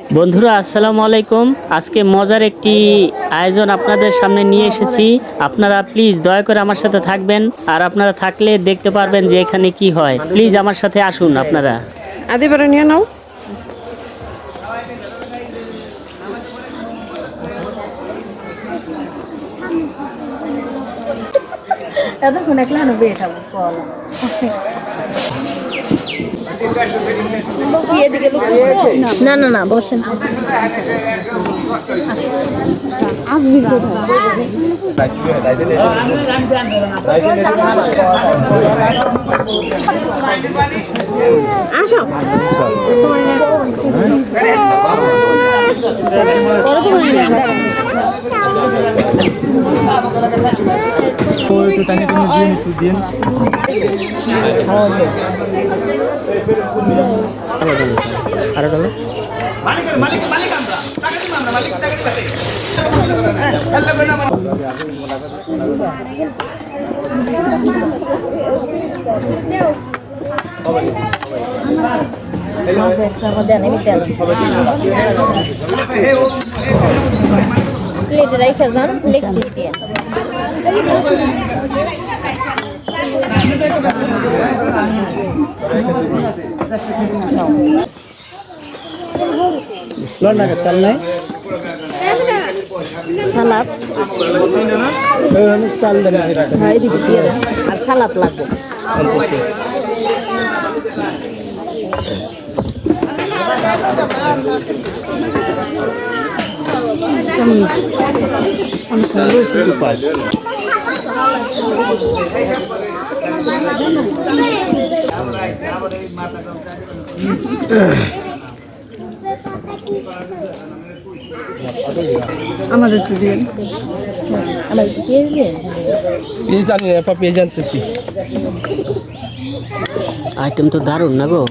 বন্ধুরা আসসালামু আলাইকুম। আজকে মজার একটি আয়োজন আপনাদের সামনে নিয়ে এসেছি। আপনারা প্লিজ দয়া করে আমার সাথে থাকবেন। আর আপনারা থাকলে দেখতে পারবেন যে এখানে কি হয়। প্লিজ আমার সাথে আসুন আপনারা। আদিবারে নিয়ে নাও। এতক্ষণ একলা না বেয়ে থাকব কল না না না বসেন। আসবি কোথায় আসো। আরো ডালো। দেন আমি দেন প্লেটে রাইখা যান লেগ পিস দিয়ে সালাদ হ্যাঁ এদিকে লাগবে আমাদের একটু দিন আমার পেঁয়াজ আনি পেঁয়াজ আনতেছি আইটেম তো দারুণ না গো?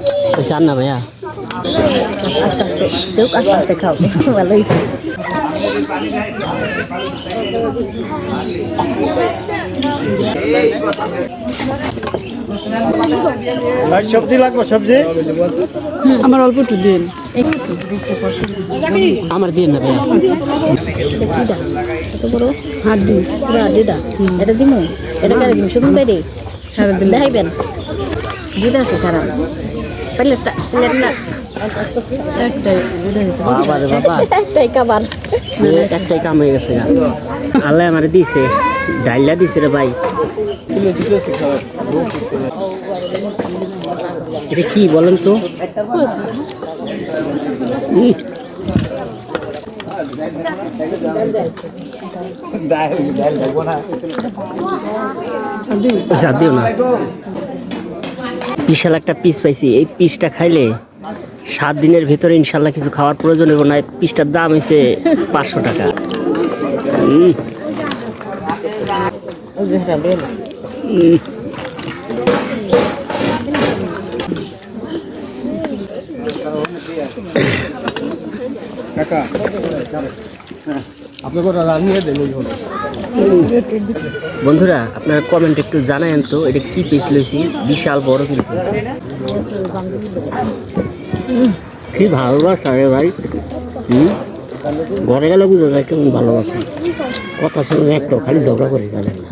ওই চান না ভাইয়া আস্তে আস্তে আস্তে আস্তে খাও ভালো হয়েছে সবজি লাগবে সবজি আমার অল্প একটু দিন আমার দিয়ে না ভাইয়া কত বড় হাড্ডি পুরো হাড্ডিটা এটা দিমু এটা কারে দিমু বাইরে হ্যাঁ দেখাইবেন দিদা আছে খারাপ প্লেটটা একটাই বাবা বাবা একটাই খাবার একটাই কাম হয়ে গেছে গা। আল্লাহ আমার দিছে ডাইলা দিছে রে ভাই এটা কি বলেন তো দিও না বিশাল একটা পিস পাইছি। এই পিসটা খাইলে সাত দিনের ভেতরে ইনশাল্লাহ কিছু খাওয়ার প্রয়োজন হবে না পিসটার দাম হয়েছে পাঁচশো টাকা। আপনাকে রান্নিয়ে হলো বন্ধুরা আপনারা কমেন্ট একটু জানায়েন তো এটা কি পিস লইছি বিশাল বড় কিন্তু। কি ভালোবাসা রে ভাই। হুম? ঘরে গেলে বুঝা যায় কেমন ভালোবাসা। কথা শুনে একটু খালি ঝগড়া করে জানেন না।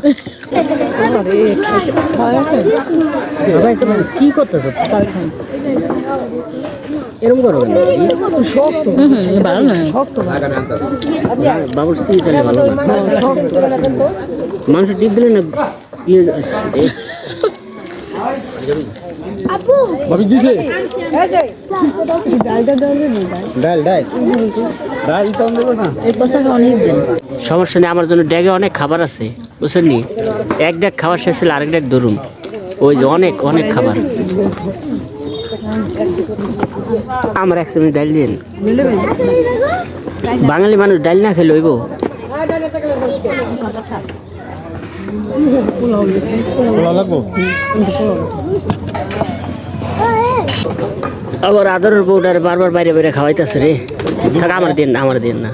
কি করতেছো? এরকম করো কেন শক্ত। ভালো না বাবুর স্ত্রী তাহলে ভালো না মানুষ টিপ দিলে না ইয়ে এ, ভাবি দিছে। ডাল ডাল। ডাল তো দেবো না। এই পয়সা অনেক দিন। সমস্যা নেই আমার জন্য ড্যাগে অনেক খাবার আছে বুঝছেন নি এক ড্যাগ খাবার শেষ হলে আরেক ড্যাগ ধরুন। ওই যে অনেক অনেক খাবার। আমার একশো মিনিট ডাল দিন বাঙালি মানুষ ডাল না খেলে হইব? আবার আদরের বউটার বারবার বাইরে বাইরে খাওয়াইতেছে রে। থাক আমার দিন না আমার দিন না।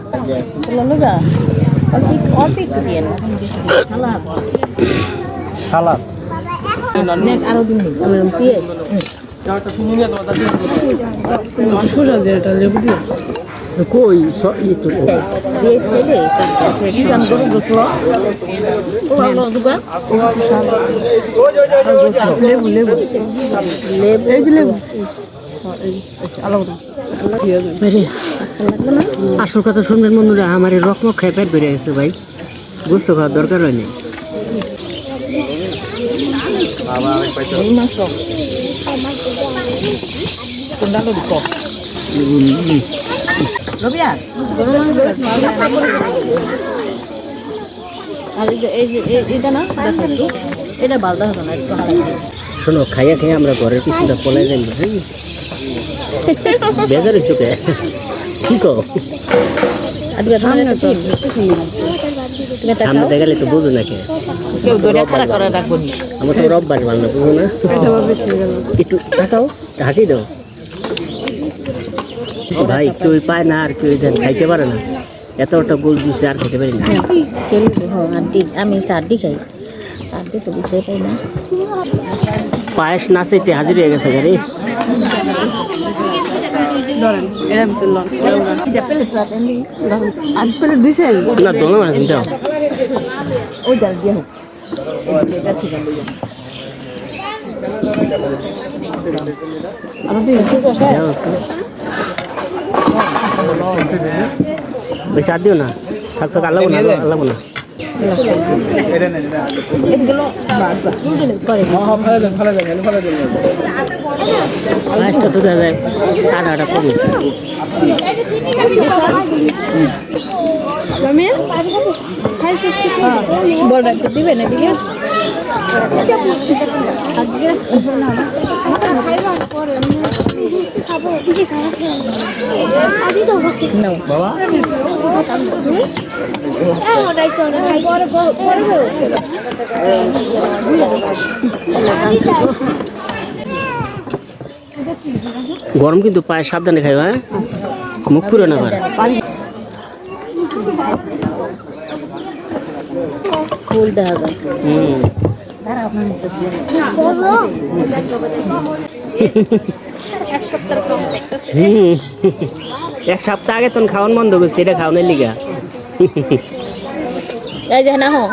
সালাদ। আরও দিন কই? লেবু লেবু। লেবু। আসল কথা শুনবেন বন্ধুরা আমার এই রকম খেয়ে পেট বেড়ে গেছে ভাই। বুঝতে খাওয়ার দরকার হয়নি আর এটা না এটা বালদা না একটু শোনো খাইয়া খাইয়া আমরা ঘরের পিছনটা পলাই যাই হ্যাঁ? বেজার চোখে কি? কো আর সামনে দেখালে তো বুঝো না কে কেউ দৌড়ে খাড়া করে রাখব আমার তো রব বাড়ি ভালো না? বুঝো না গেল। একটু তাকাও হাসি দাও। ভাই কেউ পায় না আর কেউ দেন খাইতে পারে না। এতটা গোল দিছে আর খেতে পারি না। হ্যাঁ আমি আড্ডি খাই। আড্ডি তো বুঝতে পাই না। পায়েস না চাইতে হাজির হয়ে গেছে গাড়ি। ধরেন এর ভিতরে লন। ধরেন আধ প্লেট দিছে না দোনো মানে চিন্তা ওই ডাল দিয়ে হোক আর না। পায়েসটা তো দেখা যায়। আধা আধা কমেছে বড় একটা দিবেন এদিকে? নাও গরম কিন্তু পায়ে সাবধানে খাইও হ্যাঁ? মুখ পুরো না ফুল দেখা যায় হুম। এক সপ্তাহ আগে তখন খাওয়ান বন্ধ করছে এটা খাওয়ানোর লিগা। এই যে না হো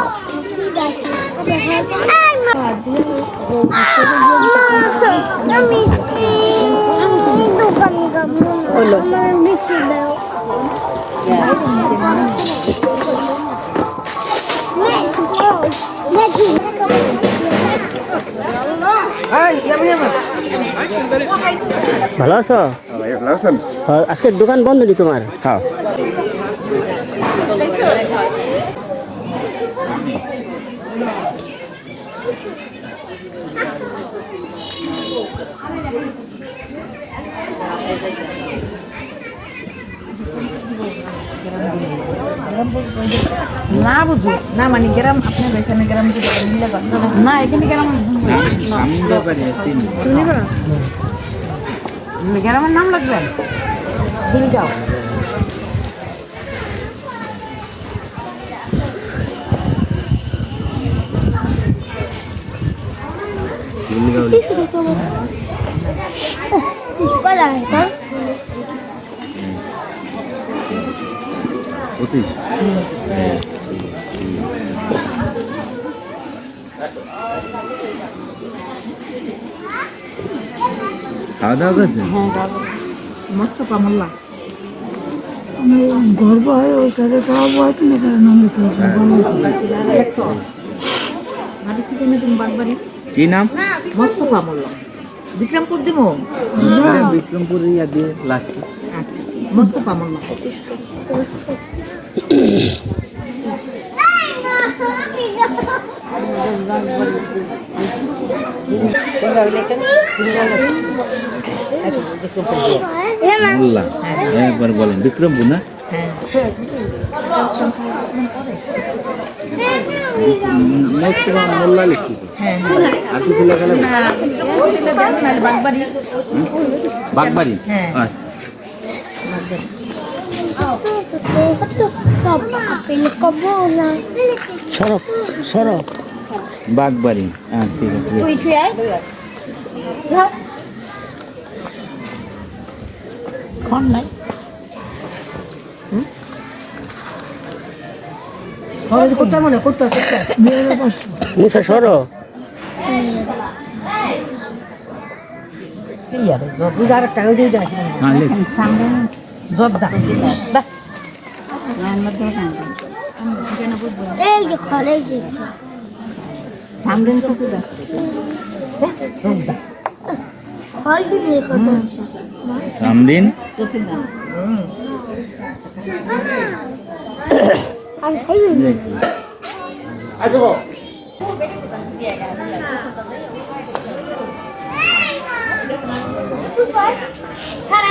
ভালো আছো? ভালো আছেন আজকে দোকান বন্ধ নি তোমার? হ্যাঁ। না বুঝু। না মানে গ্রাম আপনার এখানে গ্রাম না? এখানে গ্রাম গ্রামের নাম লাগবে? খিলগাঁও পঁচিশ খাওয়া দাওয়া করছেন মস্ত কামল্লা গর্ব হয় ওই সাইডে খাওয়াবো হয়। কিনা নাম বাগবাড়ি কি নাম? মস্ত কামল্লা বিক্রমপুর দিব বিক্রমপুর লাস্ট আচ্ছা মস্ত কামল্লা মোল্লা একবার বলেন বিক্রমপুর না? মোল্লা লিখি আর কিছু লেখা লাগবে বাগবাড়ি? হ্যাঁ। আচ্ছা। সরব সরব। বাগবাড়ি। হ্যাঁ ঠিক আছে। তুই তুই আয়। খন নাই। মুসা সরো। বুঝার দেখ হ্যাঁ লেখ। সামনে জর্দা এই যে খড় যে চোখে চোখে আর আচ্ছা